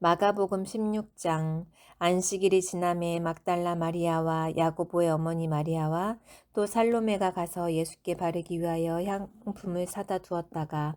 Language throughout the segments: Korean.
마가복음 16장 안식일이 지남에 막달라 마리아와 야고보의 어머니 마리아와 또 살로메가 가서 예수께 바르기 위하여 향품을 사다 두었다가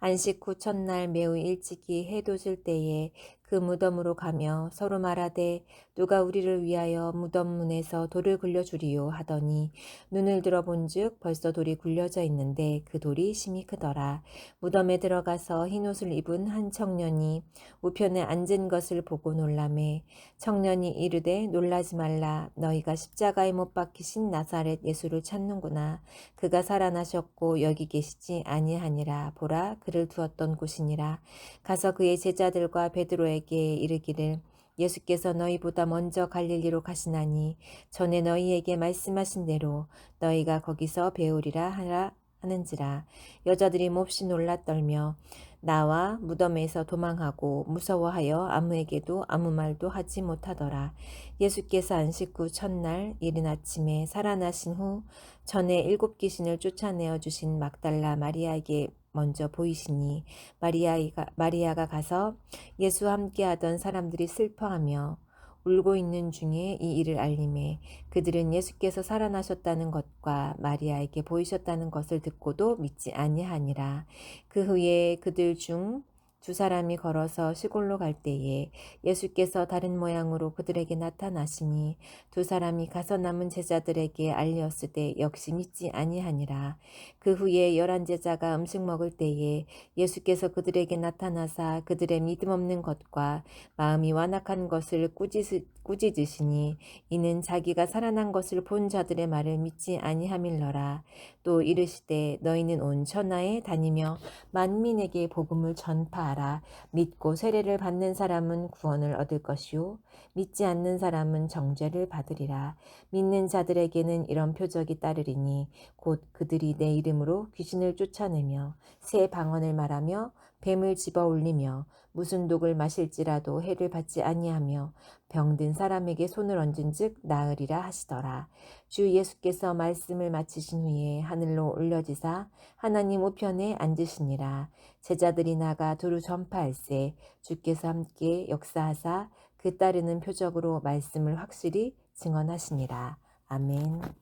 안식 후 첫날 매우 일찍이 질 때에 그 무덤으로 가며 서로 말하되 누가 우리를 위하여 무덤 문에서 돌을 굴려 주리요? 하더니 눈을 들어본즉 벌써 돌이 굴려져 있는데 그 돌이 심히 크더라. 무덤에 들어가서 흰 옷을 입은 한 청년이 우편에 앉은 것을 보고 놀라매 청년이 이르되 놀라지 말라. 너희가 십자가에 못 박히신 나사렛 예수를 찾는구나. 그가 살아나셨고 여기 계시지 아니하니라. 보라 그를 두었던 곳이니라. 가서 그의 제자들과 베드로에게 이르기를 예수께서 너희보다 먼저 갈릴리로 가시나니 전에 너희에게 말씀하신 대로 너희가 거기서 배우리라 하라 하는지라 여자들이 몹시 놀라 떨며 나와 무덤에서 도망하고 무서워하여 아무에게도 아무 말도 하지 못하더라. 예수께서 안식 후 첫날 이른 아침에 살아나신 후 전에 일곱 귀신을 쫓아내어 주신 막달라 마리아에게 먼저 보이시니 마리아가, 마리아가 가서 예수와 함께 하던 사람들이 슬퍼하며 울고 있는 중에 이 일을 알림해 그들은 예수께서 살아나셨다는 것과 마리아에게 보이셨다는 것을 듣고도 믿지 아니하니라. 그 후에 그들 중 두 사람이 걸어서 시골로 갈 때에 예수께서 다른 모양으로 그들에게 나타나시니 두 사람이 가서 남은 제자들에게 알렸을 때 역시 믿지 아니하니라. 그 후에 열한 제자가 음식 먹을 때에 예수께서 그들에게 나타나사 그들의 믿음 없는 것과 마음이 완악한 것을 꾸짖, 꾸짖으시니 이는 자기가 살아난 것을 본 자들의 말을 믿지 아니함일러라. 또 이르시되 너희는 온 천하에 다니며 만민에게 복음을 전파 하라. 믿고 세례를 받는 사람은 구원을 얻을 것이요 믿지 않는 사람은 정죄를 받으리라. 믿는 자들에게는 이런 표적이 따르리니 곧 그들이 내 이름으로 귀신을 쫓아내며 새 방언을 말하며 뱀을 집어 올리며 무슨 독을 마실지라도 해를 받지 아니하며 병든 사람에게 손을 얹은즉 나으리라 하시더라. 주 예수께서 말씀을 마치신 후에 하늘로 올려지사 하나님 우편에 앉으시니라. 제자들이 나가 두루 전파할세 주께서 함께 역사하사 그 따르는 표적으로 말씀을 확실히 증언하시니라. 아멘.